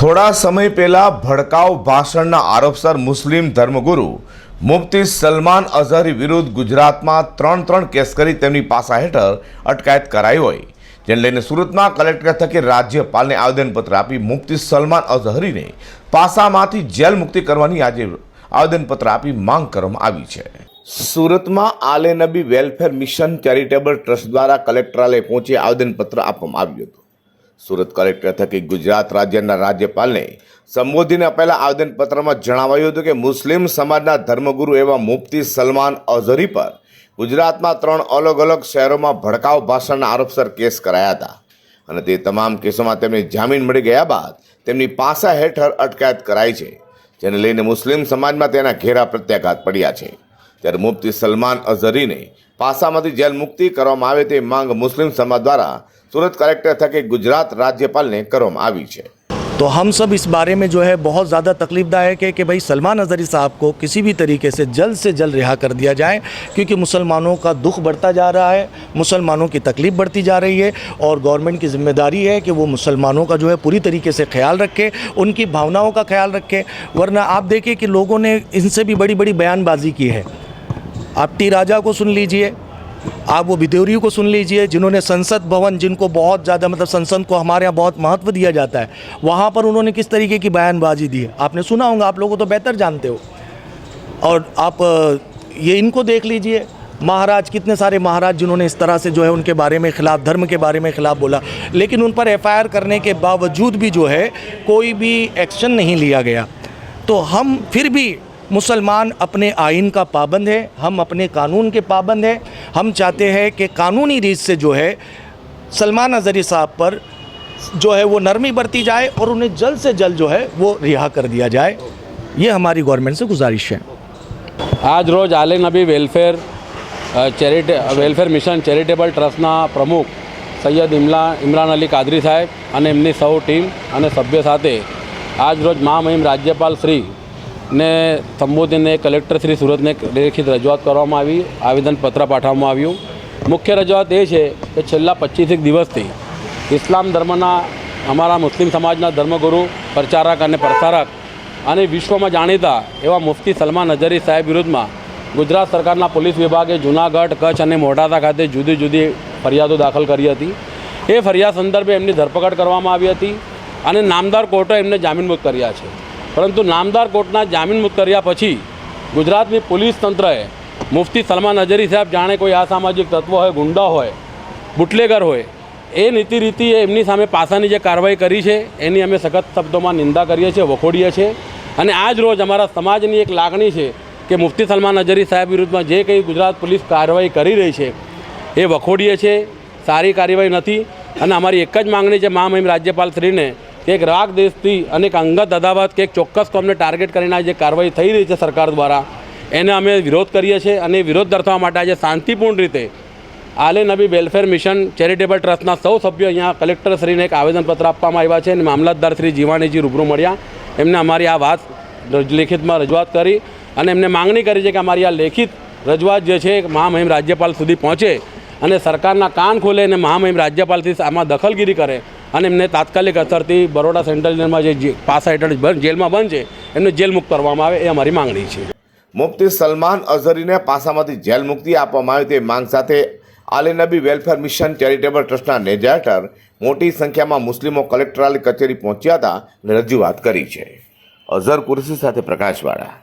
થોડા સમય પહેલા ભડકાઉ ભાષણના આરોપસર મુસ્લિમ ધર્મગુરુ મુફ્તી સલમાન અઝહરી વિરુદ્ધ ગુજરાતમાં ત્રણ ત્રણ કેસ કરી તેમની પાસા હેઠળ અટકાયત કરાઈ હોય. જેને લઈને સુરતમાં કલેક્ટર થકી રાજ્યપાલને આવેદનપત્ર આપી મુફ્તી સલમાન અઝહરીને પાસામાંથી જેલ મુક્તિ કરવાની આજે આવેદનપત્ર આપી માંગ કરવામાં આવી છે. સુરતમાં Aale Nabi welfare mission charitable trust દ્વારા કલેક્ટરાલય પહોંચી આવેદનપત્ર આપવામાં આવ્યું હતું. સુરત કલેક્ટર થકી ગુજરાત રાજ્યના રાજ્યપાલને સંબોધીને આપેલા આવેદનપત્રમાં જણાવાયું હતું કે મુસ્લિમ સમાજના ધર્મગુરુ એવા મુફ્તી સલમાન અઝહરી પર ગુજરાતમાં ત્રણ અલગ અલગ શહેરોમાં ભડકાઉ ભાષણના આરોપસર કેસ કરાયા હતા. અને તે તમામ કેસોમાં તેમને જામીન મળી ગયા બાદ તેમની પાસા હેઠળ અટકાયત કરાઈ છે, જેને લઈને મુસ્લિમ સમાજમાં તેના ઘેરા પ્રત્યાઘાત પડ્યા છે. ત્યારે મુફ્તી સલમાન અઝહરીને પાસામાંથી જેલ મુક્તિ કરવામાં આવે તે માંગ મુસ્લિમ સમાજ દ્વારા सूरत कलेक्टर थके गुजरात राज्यपाल ने કરવામાં આવી છે तो हम सब इस बारे में जो है बहुत ज़्यादा तकलीफदायक है कि भाई सलमान अजहरी साहब को किसी भी तरीके से जल्द से जल्द रिहा कर दिया जाए क्योंकि मुसलमानों का दुख बढ़ता जा रहा है मुसलमानों की तकलीफ बढ़ती जा रही है और गवर्नमेंट की जिम्मेदारी है कि वो मुसलमानों का जो है पूरी तरीके से ख्याल रखे उनकी भावनाओं का ख्याल रखे वरना आप देखिए कि लोगों ने इनसे भी बड़ी बड़ी बयानबाजी की है आप टी राजा को सुन लीजिए, आप वो विदेवरी को सुन लीजिए, जिन्होंने संसद भवन, जिनको बहुत ज़्यादा मतलब संसद को हमारे यहाँ बहुत महत्व दिया जाता है, वहाँ पर उन्होंने किस तरीके की बयानबाजी दी है? आपने सुना होगा, आप लोगों तो बेहतर जानते हो। और आप ये इनको देख लीजिए, महाराज, कितने सारे महाराज जिन्होंने इस तरह से जो है उनके बारे में खिलाफ, धर्म के बारे में खिलाफ बोला, लेकिन उन पर एफआईआर करने के बावजूद भी जो है, कोई भी एक्शन नहीं लिया गया। तो हम फिर भी मुसलमान अपने आइन का पाबंद है हम अपने कानून के पाबंद हैं हम चाहते हैं कि कानूनी रीत से जो है सलमान अजहरी साहब पर जो है वो नरमी बरती जाए और उन्हें जल्द से जल्द जो है वो रिहा कर दिया जाए ये हमारी गवर्नमेंट से गुजारिश है આજ રોજ આલે નબી વેલફેર અ, ચેરિટે વેલફેર મિશન ચેરિટેબલ ટ્રસ્ટના પ્રમુખ સૈયદ ઇમલા ઇમરાન અલી કાદરી સાહેબ અને એમની સૌ ટીમ અને સભ્ય સાથે આજ રોજ મહામહિમ રાજ્યપાલ શ્રી ને સંબોધીને કલેક્ટર શ્રી સુરતને લેખિત રજૂઆત કરવામાં આવી, આવેદનપત્ર પાઠવવામાં આવ્યું. મુખ્ય રજૂઆત એ છે કે છેલ્લા પચીસેક દિવસથી ઇસ્લામ ધર્મના અમારા મુસ્લિમ સમાજના ધર્મગુરુ, પ્રચારક અને પ્રસારક અને વિશ્વમાં જાણીતા એવા મુફ્તી સલમાન અઝહરી સાહેબ વિરુદ્ધમાં ગુજરાત સરકારના પોલીસ વિભાગે જૂનાગઢ, કચ્છ અને મોઢાતા ખાતે જુદી જુદી ફરિયાદો દાખલ કરી હતી. એ ફરિયાદ સંદર્ભે એમની ધરપકડ કરવામાં આવી હતી અને નામદાર કોર્ટે એમને જામીનમુક્ત કર્યા છે. પરંતુ નામદાર કોર્ટના જામીન મુક્ત કર્યા પછી ગુજરાતની પોલીસ તંત્રએ મુફ્તી સલમાન અજરી સાહેબ જાણે કોઈ અસામાજિક તત્વ હોય, ગુંડા હોય, બુટલેગર હોય, એ નીતિ રીતિ એમની સામે પાસાની જે કાર્યવાહી કરી છે, એની અમે સખત શબ્દોમાં નિંદા કરીએ છીએ, વખોડીએ છીએ. અને આજ રોજ અમારા સમાજની એક લાગણી છે કે મુફ્તી સલમાન અજરી સાહેબ વિરુદ્ધમાં જે કંઈ ગુજરાત પોલીસ કાર્યવાહી કરી રહી છે, એ વખોડીએ છીએ. સારી કાર્યવાહી નથી. અને અમારી એક જ માંગણી છે મહામહિમ રાજ્યપાલ શ્રીને કે એક રાગ દેશથી અને એક અંગત અદાવત કે એક ચોક્કસ કોમને ટાર્ગેટ કરીને જે કાર્યવાહી થઈ રહી છે સરકાર દ્વારા, એને અમે વિરોધ કરીએ છીએ અને વિરોધ દર્શાવવા માટે આજે શાંતિપૂર્ણ રીતે આલે નબી વેલફેર મિશન ચેરિટેબલ ટ્રસ્ટના સૌ સભ્યો અહીંયા કલેક્ટરશ્રીને એક આવેદનપત્ર આપવામાં આવ્યા છે અને મામલતદાર શ્રી જીવાણીજી રૂબરૂ મળ્યા. એમને અમારી આ વાત લેખિતમાં રજૂઆત કરી અને એમને માંગણી કરી છે કે અમારી આ લેખિત રજૂઆત જે છે મહામહિમ રાજ્યપાલ સુધી પહોંચે અને સરકારના કાન ખોલે અને મહામહિમ રાજ્યપાલથી આમાં દખલગીરી કરે. અને એમને તાત્કાલિક અસરથી બરોડા સેન્ટ્રલ જેલમાં જે પાસા હેઠળ જેલમાં બંધ છે, એમને જેલ મુક્ત કરવામાં આવે એ અમારી માંગણી છે. મુફ્તી સલમાન અઝહરીને પાસામાંથી જેલ મુક્તિ આપવામાં આવી તે માંગ સાથે આલિનબી વેલફેર મિશન ચેરિટેબલ ટ્રસ્ટના નેજા હેઠળ મોટી સંખ્યામાં મુસ્લિમો કલેક્ટરાલ કચેરી પહોંચ્યા હતા અને રજૂઆત કરી છે. અઝહર કુરસી સાથે પ્રકાશવાળા.